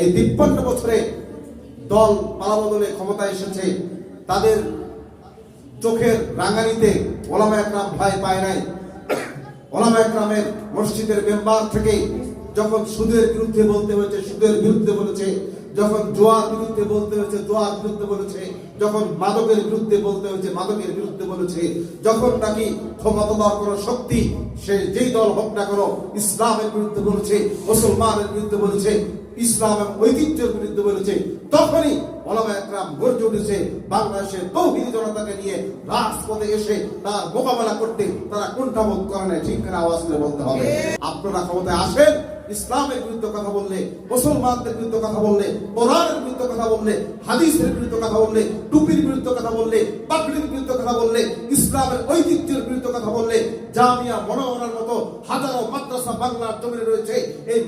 এই তিপ্পান্ন বছরে দল পালাবদলে ক্ষমতায় এসেছে, তাদের চোখের রাঙানিতে ওলামা একরাম ভয় পায় নাই। ওলামা একরামের মসজিদের মেম্বার থেকে যখন সুদের বিরুদ্ধে বলতে হয়েছে, সুদের বিরুদ্ধে বলেছে যখন জোয়ার বিরুদ্ধে বলতে হয়েছে, জোয়ার বিরুদ্ধে বলেছে, যখন মাদকের বিরুদ্ধে বলতে হয়েছে, মাদকের বিরুদ্ধে বলেছে, যখন নাকি ক্ষমতার কোন শক্তি, সে যেই দল হোক না কেন, ইসলামের বিরুদ্ধে বলেছে, মুসলমানের বিরুদ্ধে বলেছে, ইসলাম এবং ঐতিহ্যের বিরুদ্ধে বলেছে, তখনই একরাম উঠেছে, বাংলাদেশের তৌহিদি জনতাকে নিয়ে রাজপথে এসে তার মোকাবেলা করতে তারা কুণ্ঠাবোধ করে নাই। ঠিক আওয়াজ করে বলতে হবে। আপনারা ক্ষমতায় আসেন ইসলামের বিরুদ্ধে কথা বললে, মুসলমানদের বিরুদ্ধে কথা বললে, কোরআনের বিরুদ্ধে কথা বললে, হাদিসের বিরুদ্ধে কথা বললে, টুপির বিরুদ্ধে কথা বললে, পাগড়ির বিরুদ্ধে কথা বললে, ইসলামের ঐতিহ্যের বিরুদ্ধে কথা বললে, জামিয়া মনোহরার মতো হাজারো মাদ্রাসা বাংলার জমিনে রয়েছে। এই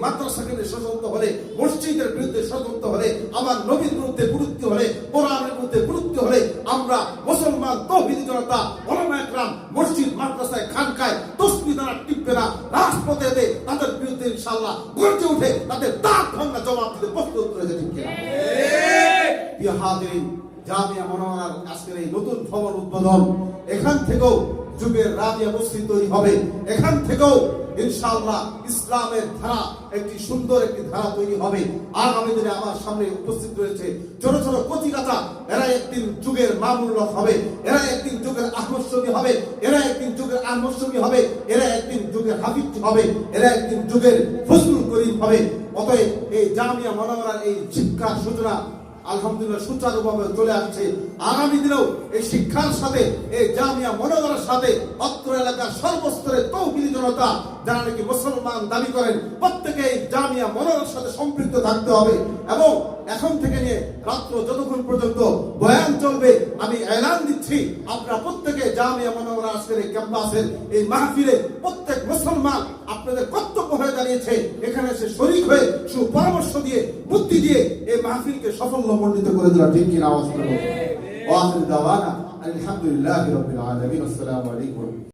নিয়ে ষড়যন্ত্র হলে, মসজিদের বিরুদ্ধে ষড়যন্ত্র হলে, আমার নবীর বিরুদ্ধে গুরুত্ব হলে, কোরআনের বিরুদ্ধে গুরুত্ব হলে, আমরা বিরুদ্ধে গর্জে উঠে তাদের দাঁত ভাঙা জবাব দিতে প্রস্তুত করে কিনা? প্রিয় হাজিরিন জামিয়া মনোয়ার আজকের এই নতুন ভবন উদ্বোধন এখান থেকেও যুগের রাজিয়া মসজিদ তৈরি হবে। এখান থেকেও ইনশাআল্লাহ ইসলামের ধারা, একটি সুন্দর একটি ধারা তৈরি হবে। আগামী দিনে আমার সামনে উপস্থিত রয়েছে ছোট ছোট কচি কাঁচা এরা একদিন যুগের মামুল্লক হবে, এরা একদিন যুগের আহমদী হবে, এরা একদিন যুগের আহমদী হবে, এরা একদিন যুগের হাফিজ হবে, এরা একদিন যুগের ফজলুল করিম হবে। অতএব এই জামিয়া মনোহরার এই শিক্ষা সূচনা আলহামদুলিল্লাহ সুচারুভাবে চলে আসছে। আগামী দিনেও এই শিক্ষার সাথে, এই জামিয়া মনোদরের সাথে অত্র এলাকার সর্বস্তরের তৌহিদি জনতা যারা নাকি মুসলমান দাবি করেন প্রত্যেকে জামিয়া মনোদরের সাথে সম্পৃক্ত থাকতে হবে এবং এখন থেকে নিয়ে রাত্র যতক্ষণ পর্যন্ত বয়ান চলবে, আমি এলান দিচ্ছি, আপনারা প্রত্যেকে জামিয়া মনোহর আজকের এই ক্যাম্পাসের এই মাহফিলে প্রত্যেক মুসলমান আপনাদের কর্তব্য হয়ে দাঁড়িয়েছে। এখানে এসে শরিক হয়ে সুপরামর্শ দিয়ে, বুদ্ধি দিয়ে এই মাহফিলকে সাফল্য মণ্ডিত করে দেওয়া ঠিক কিনা আওয়াজ করব আলহামদুলিল্লাহি রাব্বিল আলামিন, আসসালামু আলাইকুম।